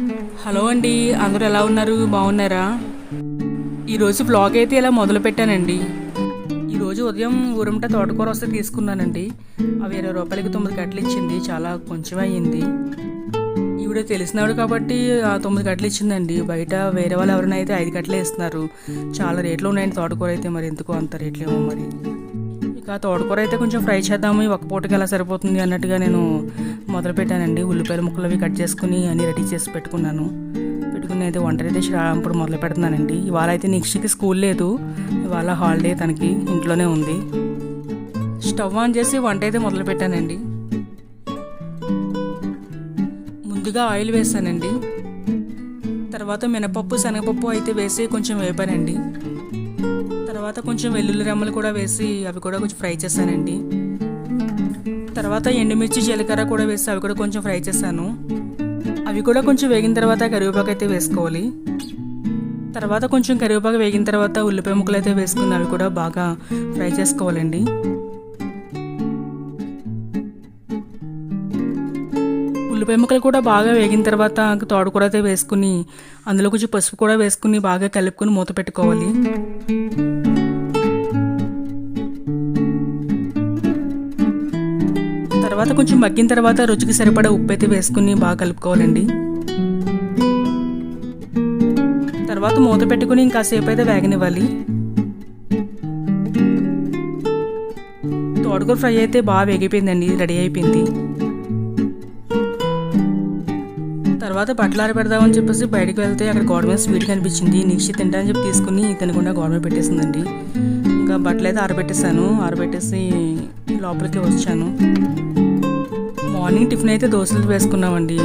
Hello అండి అందరూ ఎలా ఉన్నారు? బాగున్నారా? ఈరోజు బ్లాగ్ అయితే ఇలా మొదలు పెట్టానండి. ఈరోజు ఉదయం ఊరంట తోటకూర వస్తే తీసుకున్నానండి. అవి ఇరవై రూపాయలకి తొమ్మిది కట్టలు ఇచ్చింది చాలా కొంచెం అయ్యింది. ఈవిడ తెలిసినాడు కాబట్టి ఆ తొమ్మిది కట్టలు ఇచ్చిందండి. బయట వేరే వాళ్ళు ఎవరైనా అయితే ఐదు కట్టలే ఇస్తున్నారు. చాలా రేట్లు ఉన్నాయండి తోటకూర అయితే మరి ఎందుకు అంత రేట్లేమో మరి. ఇంకా తోటకూర అయితే కొంచెం ఫ్రై చేద్దాము. ఒక పూటకి ఎలా సరిపోతుంది అన్నట్టుగా నేను మొదలు పెట్టానండి ఉల్లిపాయల ముక్కలు అవి కట్ చేసుకుని అన్ని రెడీ చేసి పెట్టుకున్నాను. పెట్టుకుని అయితే వంట అయితే ఇప్పుడు మొదలు పెడుతున్నానండి. ఇవాళ అయితే నెక్స్ట్కి స్కూల్ లేదు. ఇవాళ హాలిడే తనకి ఇంట్లోనే ఉంది. స్టవ్ ఆన్ చేసి వంట అయితే మొదలు పెట్టానండి ముందుగా ఆయిల్ వేసానండి. తర్వాత మినపప్పు శనగపప్పు అయితే వేసి కొంచెం వేపానండి. తర్వాత కొంచెం వెల్లుల్లి రెమ్మలు కూడా వేసి అవి కూడా కొంచెం ఫ్రై చేశానండి. తర్వాత ఎండుమిర్చి జీలకర్ర కూడా వేసి అవి కూడా కొంచెం ఫ్రై చేశాను. అవి కూడా కొంచెం వేగిన తర్వాత కరివేపాకు అయితే వేసుకోవాలి. తర్వాత కొంచెం కరివేపాకు వేగిన తర్వాత ఉల్లిపాయ ముక్కలు అయితే వేసుకుని అవి కూడా బాగా ఫ్రై చేసుకోవాలండి. ఉల్లిపాయ ముక్కలు కూడా బాగా వేగిన తర్వాత తోటకూర అయితే వేసుకుని అందులో కొంచెం పసుపు కూడా వేసుకుని బాగా కలుపుకొని మూత పెట్టుకోవాలి. తర్వాత కొంచెం మగ్గిన తర్వాత రుచికి సరిపడా ఉప్పు అయితే వేసుకుని బాగా కలుపుకోవాలండి. తర్వాత మూత పెట్టుకుని ఇంకాసేపు అయితే వేగనివ్వాలి. తోటకూర ఫ్రై అయితే బాగా వేగిపోయిందండి రెడీ అయిపోయింది. తర్వాత బట్టలు ఆరబెడదామని చెప్పేసి బయటకు వెళ్తే అక్కడ గోడ మీద స్వీట్ కనిపించింది నిక్షి తింటా అని చెప్పి తీసుకుని తినకుండా గోడ మీద పెట్టేసిందండి. ఇంకా బట్టలు అయితే ఆరబెట్టేసాను ఆరబెట్టేసి లోపలికి వచ్చాను. మార్నింగ్ టిఫిన్ అయితే దోశలు వేసుకున్నామండి.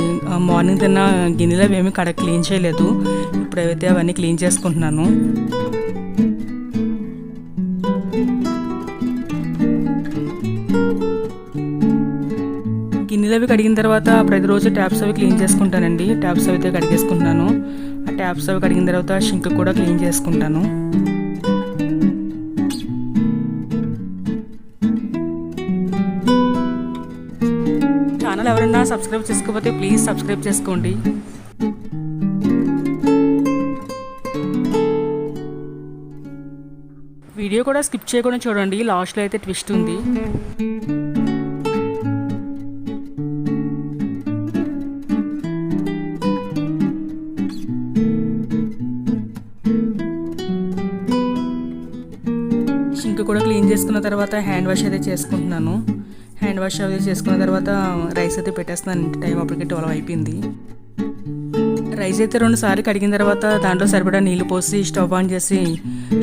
మార్నింగ్ తిన్న గిన్నెలు అవి ఏమీ కడ క్లీన్ చేయలేదు. ఇప్పుడైతే అవన్నీ క్లీన్ చేసుకుంటున్నాను. గిన్నెలు అవి కడిగిన తర్వాత ప్రతిరోజు ట్యాప్స్ అవి క్లీన్ చేసుకుంటానండి. ట్యాప్స్ అవి అయితే కడిగేసుకుంటున్నాను. ఆ ట్యాప్స్ అవి కడిగిన తర్వాత షింక్ కూడా క్లీన్ చేసుకుంటాను. ఛానల్ ఎవరైనా సబ్స్క్రైబ్ చేసుకోకపోతే ప్లీజ్ సబ్స్క్రైబ్ చేసుకోండి. వీడియో కూడా స్కిప్ చేయకుండా చూడండి లాస్ట్లో అయితే ట్విస్ట్ ఉంది. సింక్ కూడా క్లీన్ చేసుకున్న తర్వాత హ్యాండ్ వాష్ అయితే చేసుకుంటున్నాను. హ్యాండ్ వాష్ అవి చేసుకున్న తర్వాత రైస్ అయితే పెట్టేస్తున్నాను టైం అప్పటికి ట్వెల్వ్ అయిపోయింది. రైస్ అయితే రెండు సార్లు కడిగిన తర్వాత దాంట్లో సరిపడా నీళ్ళు పోసి స్టవ్ ఆన్ చేసి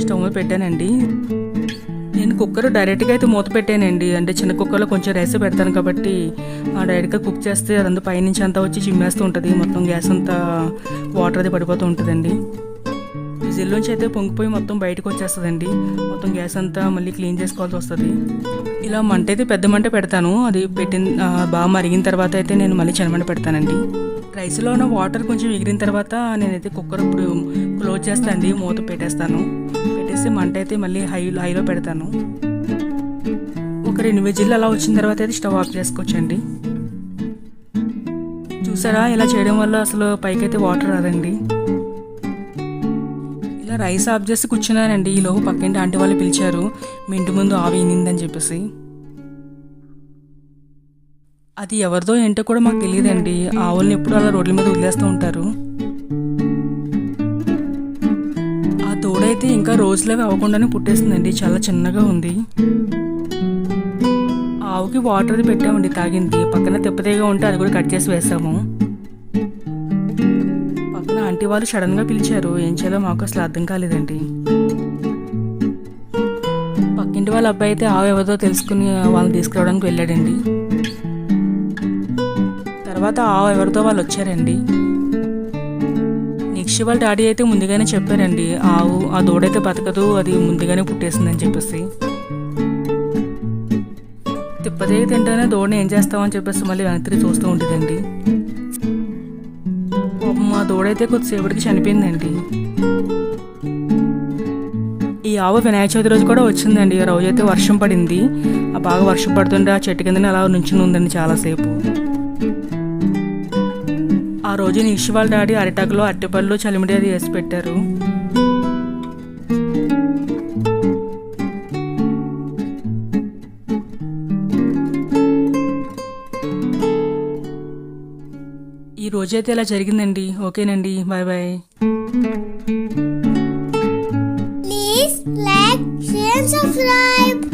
స్టవ్ మీద పెట్టానండి. నేను కుక్కర్ డైరెక్ట్గా అయితే మూత పెట్టానండి. అంటే చిన్న కుక్కర్లో కొంచెం రైస్ పెడతాను కాబట్టి ఆ డైరెక్ట్గా కుక్ చేస్తే అదంతా పైనుంచి అంతా వచ్చి చిమ్మేస్తూ ఉంటుంది. మొత్తం గ్యాస్ అంతా వాటర్ అది పడిపోతూ ఉంటుందండి. జెల్లోంచి అయితే పొంగిపోయి మొత్తం బయటకు వచ్చేస్తుందండి మొత్తం గ్యాస్ అంతా మళ్ళీ క్లీన్ చేసుకోవాల్సి వస్తుంది. ఇలా మంట అయితే పెద్ద మంట పెడతాను. అది పెట్టిన బాగా మరిగిన తర్వాత అయితే నేను మళ్ళీ చిన్నమంట పెడతానండి. రైస్లో ఉన్న వాటర్ కొంచెం ఎగిరిన తర్వాత నేనైతే కుక్కర్ ఇప్పుడు క్లోజ్ చేస్తానండి మూత పెట్టేస్తాను. పెట్టేసి మంట అయితే మళ్ళీ హై హైలో పెడతాను. ఒక రెండు విజిల్లు అలా వచ్చిన తర్వాత అయితే స్టవ్ ఆఫ్ చేసుకోవచ్చండి. చూసారా? ఇలా చేయడం వల్ల అసలు పైకైతే వాటర్ రాదండి. ఇలా రైస్ ఆఫ్ చేసి కూర్చున్నానండి. ఈలోపు పక్కింటి ఆంటీ వాళ్ళు పిలిచారు మీ ఇంటి ముందు ఆవినిందని చెప్పేసి. అది ఎవరిదో ఏంటో కూడా మాకు తెలియదండి. ఆవుల్ని ఎప్పుడు అలా రోడ్ల మీద వదిలేస్తూ ఉంటారు. ఆ తోడైతే ఇంకా రోజులవి అవ్వకుండానే పుట్టేస్తుందండి చాలా చిన్నగా ఉంది. ఆవుకి వాటర్ పెట్టామండి తాగింది. పక్కన తిప్పతీగా ఉంటే అది కూడా కట్ చేసి వేసాము. పక్కన ఆంటీ వాళ్ళు సడన్గా పిలిచారు. ఏం చేయాలో మాకు అసలు అర్థం కాలేదండి. పక్కింటి వాళ్ళ అబ్బాయి అయితే ఆవు ఎవరిదో తెలుసుకుని వాళ్ళని తీసుకురావడానికి వెళ్ళాడండి. తర్వాత ఆవు ఎవరితో వాళ్ళు వచ్చారండి. నెక్స్ట్ వాళ్ళ డాడీ అయితే ముందుగానే చెప్పారండి ఆవు ఆ దూడైతే బతకదు అది ముందుగానే పుట్టేసిందని చెప్పేసి. తిప్పదే తింటేనే దూడని ఏం చేస్తామని చెప్పేసి మళ్ళీ వెనక్కి చూస్తూ ఉంటుందండి. అండి దూడైతే కొద్దిసేపటికి చనిపోయిందండి. ఈ ఆవు వినాయక చవితి రోజు కూడా వచ్చిందండి. ఆ రోజు అయితే వర్షం పడింది. ఆ బాగా వర్షం పడుతుంటే ఆ చెట్టు కిందనే అలా నుంచుని ఉందండి చాలాసేపు. ఆ రోజు నిషి వాళ్ళ డాడీ అరిటాకులో అరటిపళ్ళు చలిమిడి అది వేసి పెట్టారు. ఈ రోజైతే ఇలా జరిగిందండి ఓకేనండి bye bye please like share subscribe